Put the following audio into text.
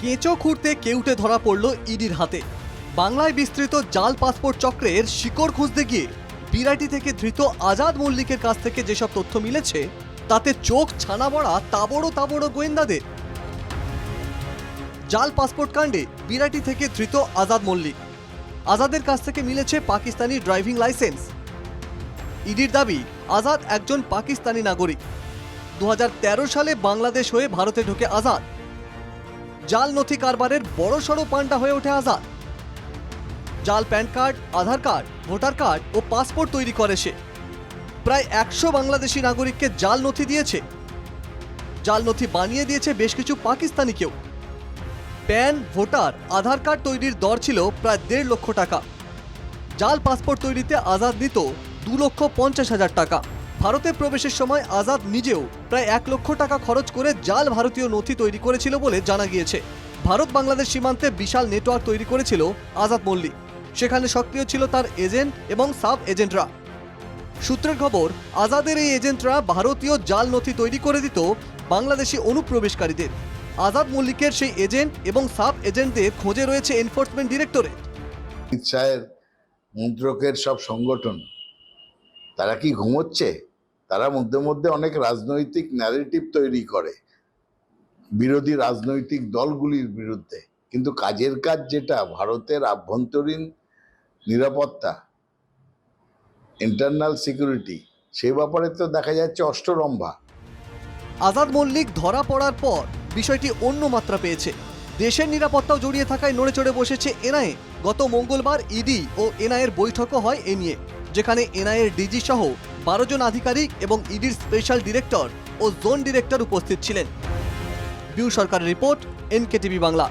কেঁচো খুঁড়তে কেউটে ধরা পড়ল ইডির হাতে। বাংলায় বিস্তৃত জাল পাসপোর্ট চক্রের শিকড় খুঁজতে গিয়ে বিরাটি থেকে ধৃত আজাদ মল্লিকের কাছ থেকে যেসব তথ্য মিলেছে, তাতে চোখ ছানা বড়া তাবড়ো তাবড়ো গোয়েন্দাদের। জাল পাসপোর্ট কাণ্ডে বিরাটি থেকে ধৃত আজাদ মল্লিক। আজাদের কাছ থেকে মিলেছে পাকিস্তানি ড্রাইভিং লাইসেন্স। ইডির দাবি, আজাদ একজন পাকিস্তানি নাগরিক। দু হাজার তেরো সালে বাংলাদেশ হয়ে ভারতে ঢোকে আজাদ। জাল নথি কারবারের বড়সড় পান্ডা হয়ে ওঠে আজাদ। জাল PAN card, Aadhaar card, voter card ও পাসপোর্ট তৈরি করে সে। প্রায় একশো বাংলাদেশি নাগরিককে জাল নথি দিয়েছে। জাল নথি বানিয়ে দিয়েছে বেশ কিছু পাকিস্তানিকেও প্যান, ভোটার, আধার কার্ড তৈরির দর ছিল প্রায় দেড় লক্ষ টাকা। জাল পাসপোর্ট তৈরিতে আজাদ নিত দু লক্ষ পঞ্চাশ হাজার টাকা। ভারতে প্রবেশের সময় আজাদ নিজেও প্রায় এক লক্ষ টাকা খরচ করে জাল ভারতীয় নথি তৈরি করেছিল বলে জানা গিয়েছে। ভারত বাংলাদেশ সীমান্তে বিশাল নেটওয়ার্ক তৈরি করেছিল আজাদ মল্লিক। সেখানে সক্রিয় ছিল তার এজেন্ট এবং সাব এজেন্টরা। সূত্রের খবর, আজাদের এই এজেন্টরা ভারতীয় জাল নথি তৈরি করে দিত বাংলাদেশি অনুপ্রবেশকারীদের। আজাদ মল্লিকের সেই এজেন্ট এবং সাব এজেন্টদের খোঁজে রয়েছে এনফোর্সমেন্ট ডিরেক্টরেট। অমিত শাহের মন্ত্রকের সব সংগঠন, তারা কি ঘুমোচ্ছে? তারা মধ্যে মধ্যে অনেক রাজনৈতিক ন্যারেটিভ তৈরি করে, বিরোধী রাজনৈতিক দলগুলির বিরুদ্ধে। কিন্তু কাজের কাজ যেটা, ভারতের আভ্যন্তরীণ নিরাপত্তা ইন্টারনাল সিকিউরিটি সে ব্যাপারে তো দেখা যাচ্ছে অষ্টরম্ভা। আজাদ মল্লিক ধরা পড়ার পর বিষয়টি অন্য মাত্রা পেয়েছে। দেশের নিরাপত্তাও জড়িয়ে থাকায় নড়ে চড়ে বসেছে এনআইএ গত মঙ্গলবার ইডি ও এনআইএর বৈঠকও হয় এ নিয়ে, যেখানে এনআইএর ডিজি সহ বারো জন আধিকারিক এবং ইডির স্পেশাল ডিরেক্টর ও জোন ডিরেক্টর উপস্থিত ছিলেন। বিউ সরকারের রিপোর্ট, এনকেটিভি বাংলা।